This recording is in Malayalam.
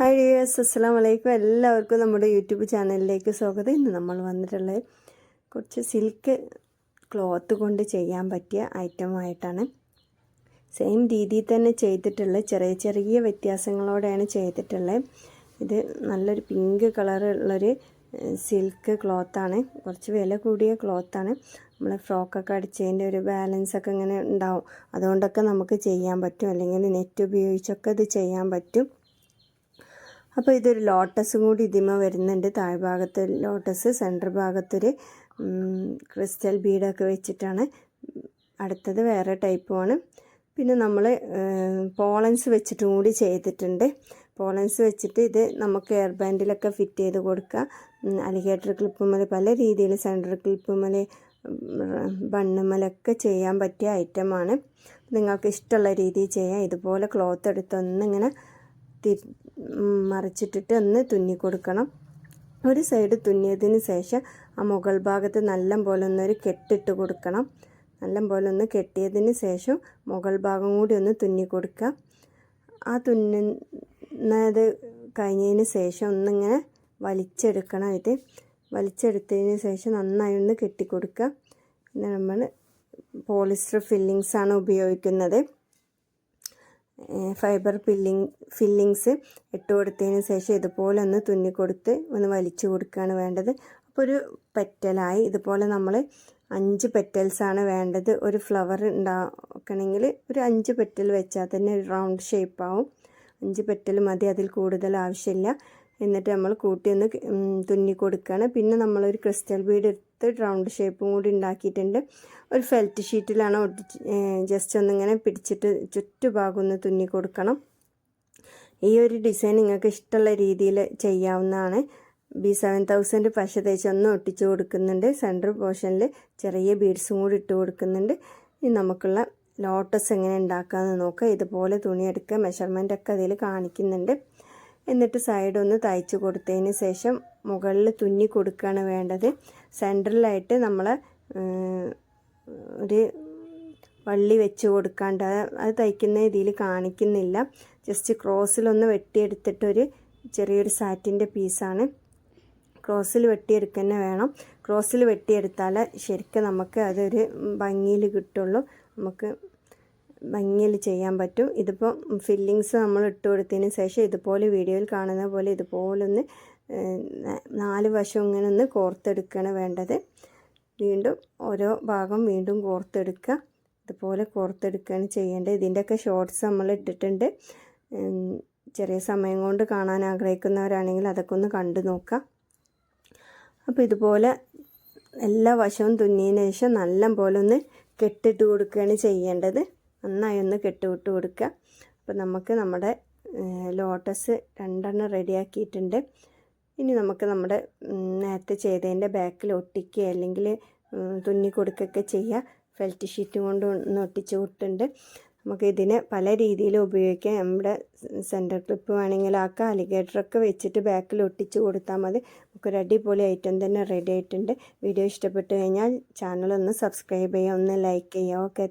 ഹായ് ഡിയേഴ്സ് അസ്സാം വലൈക്കും എല്ലാവർക്കും നമ്മുടെ യൂട്യൂബ് ചാനലിലേക്ക് സ്വാഗതം. ഇന്ന് നമ്മൾ വന്നിട്ടുള്ളത് കുറച്ച് സിൽക്ക് ക്ലോത്ത് കൊണ്ട് ചെയ്യാൻ പറ്റിയ ഐറ്റമായിട്ടാണ് സെയിം രീതിയിൽ തന്നെ ചെയ്തിട്ടുള്ള ചെറിയ ചെറിയ വ്യത്യാസങ്ങളോടെയാണ് ചെയ്തിട്ടുള്ളത്. ഇത് നല്ലൊരു പിങ്ക് കളറുള്ളൊരു സിൽക്ക് ക്ലോത്താണ് കുറച്ച് വില കൂടിയ ക്ലോത്താണ് നമ്മൾ ഫ്രോക്കൊക്കെ അടിച്ചതിന്റെ ഒരു ബാലൻസ് ഒക്കെ ഇങ്ങനെ ഉണ്ടാവും. അതുകൊണ്ടൊക്കെ നമുക്ക് ചെയ്യാൻ പറ്റും. അല്ലെങ്കിൽ നെറ്റ് ഉപയോഗിച്ചൊക്കെ ഇത് ചെയ്യാൻ പറ്റും. അപ്പോൾ ഇതൊരു ലോട്ടസും കൂടി ഇതിമ വരുന്നുണ്ട്. താഴ്ഭാഗത്ത് ലോട്ടസ് സെന്റർ ഭാഗത്തൊരു ക്രിസ്റ്റൽ ബീഡൊക്കെ വെച്ചിട്ടാണ്. അടുത്തത് വേറെ ടൈപ്പുമാണ് പിന്നെ നമ്മൾ പോളൻസ് വെച്ചിട്ടും കൂടി ചെയ്തിട്ടുണ്ട്. പോളൻസ് വെച്ചിട്ട് ഇത് നമുക്ക് എയർ ബാൻഡിലൊക്കെ ഫിറ്റ് ചെയ്ത് കൊടുക്കുക അലിഗേറ്റർ ക്ലിപ്പുമ്മൽ പല രീതിയിൽ സെന്റർ ക്ലിപ്പുമ്മൽ ബണ്ണുമ്മലൊക്കെ ചെയ്യാൻ പറ്റിയ ഐറ്റമാണ് നിങ്ങൾക്ക് ഇഷ്ടമുള്ള രീതിയിൽ ചെയ്യാം. ഇതുപോലെ ക്ലോത്ത് എടുത്തൊന്നിങ്ങനെ തിരി മറിച്ചിട്ടിട്ട് ഒന്ന് തുന്നി കൊടുക്കണം. ഒരു സൈഡ് തുന്നിയതിന് ശേഷം ആ മുകൾ ഭാഗത്ത് നല്ല പോലെ ഒന്നൊരു കെട്ടിട്ട് കൊടുക്കണം. നല്ല പോലെ ഒന്ന് കെട്ടിയതിന് ശേഷം മുകൾ ഭാഗം കൂടി ഒന്ന് തുന്നി കൊടുക്കുക. ആ തുന്നുന്നത് കഴിഞ്ഞതിന് ശേഷം ഒന്നിങ്ങനെ വലിച്ചെടുക്കണം ഇത് വലിച്ചെടുത്തതിന് ശേഷം നന്നായി ഒന്ന് കെട്ടിക്കൊടുക്കുക. നമ്മൾ പോളിസ്റ്റർ ഫില്ലിങ്സ് ആണ് ഉപയോഗിക്കുന്നത്. ഫൈബർ ഫില്ലിങ് ഫില്ലിങ്സ് ഇട്ട് കൊടുത്തതിന് ശേഷം ഇതുപോലെ ഒന്ന് തുന്നി കൊടുത്ത് ഒന്ന് വലിച്ചു കൊടുക്കുകയാണ് വേണ്ടത്. അപ്പോൾ ഒരു പെറ്റലായി. ഇതുപോലെ നമ്മൾ അഞ്ച് പെറ്റൽസാണ് വേണ്ടത്. ഒരു ഫ്ലവർ ഉണ്ടാക്കണമെങ്കിൽ ഒരു അഞ്ച് പെറ്റൽ വെച്ചാൽ തന്നെ ഒരു റൗണ്ട് ഷേപ്പ് ആവും. അഞ്ച് പെറ്റൽ മതി അതിൽ കൂടുതൽ ആവശ്യമില്ല. എന്നിട്ട് നമ്മൾ കൂട്ടി ഒന്ന് തുന്നി കൊടുക്കുകയാണ് പിന്നെ നമ്മളൊരു ക്രിസ്റ്റൽ ബീഡ് എടുത്ത് റൗണ്ട് ഷേപ്പും കൂടി ഉണ്ടാക്കിയിട്ടുണ്ട്. ഒരു ഫെൽറ്റ് ഷീറ്റിലാണ് ജസ്റ്റ് ഒന്നിങ്ങനെ പിടിച്ചിട്ട് ചുറ്റുഭാഗം ഒന്ന് തുന്നി കൊടുക്കണം. ഈ ഒരു ഡിസൈൻ നിങ്ങൾക്ക് ഇഷ്ടമുള്ള രീതിയിൽ ചെയ്യാവുന്നതാണ്. ബി സെവൻ തൗസൻഡ് പശ തേച്ച് ഒന്ന് ഒട്ടിച്ച് കൊടുക്കുന്നുണ്ട്. സെന്റർ പോർഷനിൽ ചെറിയ ബീഡ്സും കൂടി ഇട്ട് കൊടുക്കുന്നുണ്ട്. ഇനി നമുക്കുള്ള ലോട്ടസ് എങ്ങനെ ഉണ്ടാക്കാമെന്ന് നോക്കുക ഇതുപോലെ തുണിയെടുക്കുക മെഷർമെന്റ് ഒക്കെ അതിൽ കാണിക്കുന്നുണ്ട്. എന്നിട്ട് സൈഡ് ഒന്ന് തയ്ച്ചു കൊടുത്തതിന് ശേഷം മുകളിൽ തുന്നി കൊടുക്കുകയാണ് വേണ്ടത്. സെന്ററിലായിട്ട് നമ്മൾ ഒരു വള്ളി വെച്ച് കൊടുക്കാണ്ട് അത് തയ്ക്കുന്ന രീതിയിൽ കാണിക്കുന്നില്ല. ജസ്റ്റ് ക്രോസിലൊന്ന് വെട്ടിയെടുത്തിട്ടൊരു ചെറിയൊരു സാറ്റിന്റെ പീസാണ് ക്രോസിൽ വെട്ടിയെടുക്കുക വേണം. ക്രോസിൽ വെട്ടിയെടുത്താൽ ശരിക്കും നമുക്ക് അതൊരു ഭംഗിയിൽ കിട്ടുള്ളൂ. നമുക്ക് ഭംഗിയിൽ ചെയ്യാൻ പറ്റും. ഇതിപ്പോൾ ഫില്ലിങ്സ് നമ്മൾ ഇട്ട് കൊടുത്തതിന് ശേഷം ഇതുപോലെ വീഡിയോയിൽ കാണുന്ന പോലെ ഇതുപോലെ ഒന്ന് നാല് വശം ഇങ്ങനെ ഒന്ന് കോർത്തെടുക്കുകയാണ് വേണ്ടത്. വീണ്ടും ഓരോ ഭാഗം വീണ്ടും കോർത്തെടുക്കുക. ഇതുപോലെ കോർത്തെടുക്കുകയാണ് ചെയ്യേണ്ടത്. ഇതിന്റെയൊക്കെ ഷോർട്സ് നമ്മൾ ഇട്ടിട്ടുണ്ട്. ചെറിയ സമയം കൊണ്ട് കാണാൻ ആഗ്രഹിക്കുന്നവരാണെങ്കിൽ അതൊക്കെ ഒന്ന് കണ്ടു നോക്കാം അപ്പോൾ ഇതുപോലെ എല്ലാ വശവും തുന്നിയതിന് ശേഷം നല്ല പോലെ ഒന്ന് കെട്ടിട്ട് കൊടുക്കുകയാണ് ചെയ്യേണ്ടത്. നന്നായി ഒന്ന് കെട്ടുവിട്ട് കൊടുക്കുക. അപ്പോൾ നമുക്ക് നമ്മുടെ ലോട്ടസ് രണ്ടെണ്ണം റെഡിയാക്കിയിട്ടുണ്ട്. ഇനി നമുക്ക് നമ്മുടെ നേരത്തെ ചെയ്തതിന്റെ ബാക്കിൽ ഒട്ടിക്കുക അല്ലെങ്കിൽ തുന്നി കൊടുക്കുകയൊക്കെ ചെയ്യുക. ഫെൽറ്റ് ഷീറ്റ് കൊണ്ട് ഒന്ന് ഒട്ടിച്ച് കൊടുത്തിട്ടുണ്ട് നമുക്ക് ഇതിനെ പല രീതിയിൽ ഉപയോഗിക്കാം. നമ്മുടെ സെന്റർ ക്ലിപ്പ് വേണമെങ്കിൽ ആക്കുക അലിഗേറ്ററൊക്കെ വെച്ചിട്ട് ബാക്കിൽ ഒട്ടിച്ച് കൊടുത്താൽ മതി. നമുക്കൊരു അടിപൊളി ഐറ്റം തന്നെ റെഡി ആയിട്ടുണ്ട്. വീഡിയോ ഇഷ്ടപ്പെട്ടു കഴിഞ്ഞാൽ ചാനൽ ഒന്ന് സബ്സ്ക്രൈബ് ചെയ്യുക ഒന്ന് ലൈക്ക് ചെയ്യുക. ഓക്കെ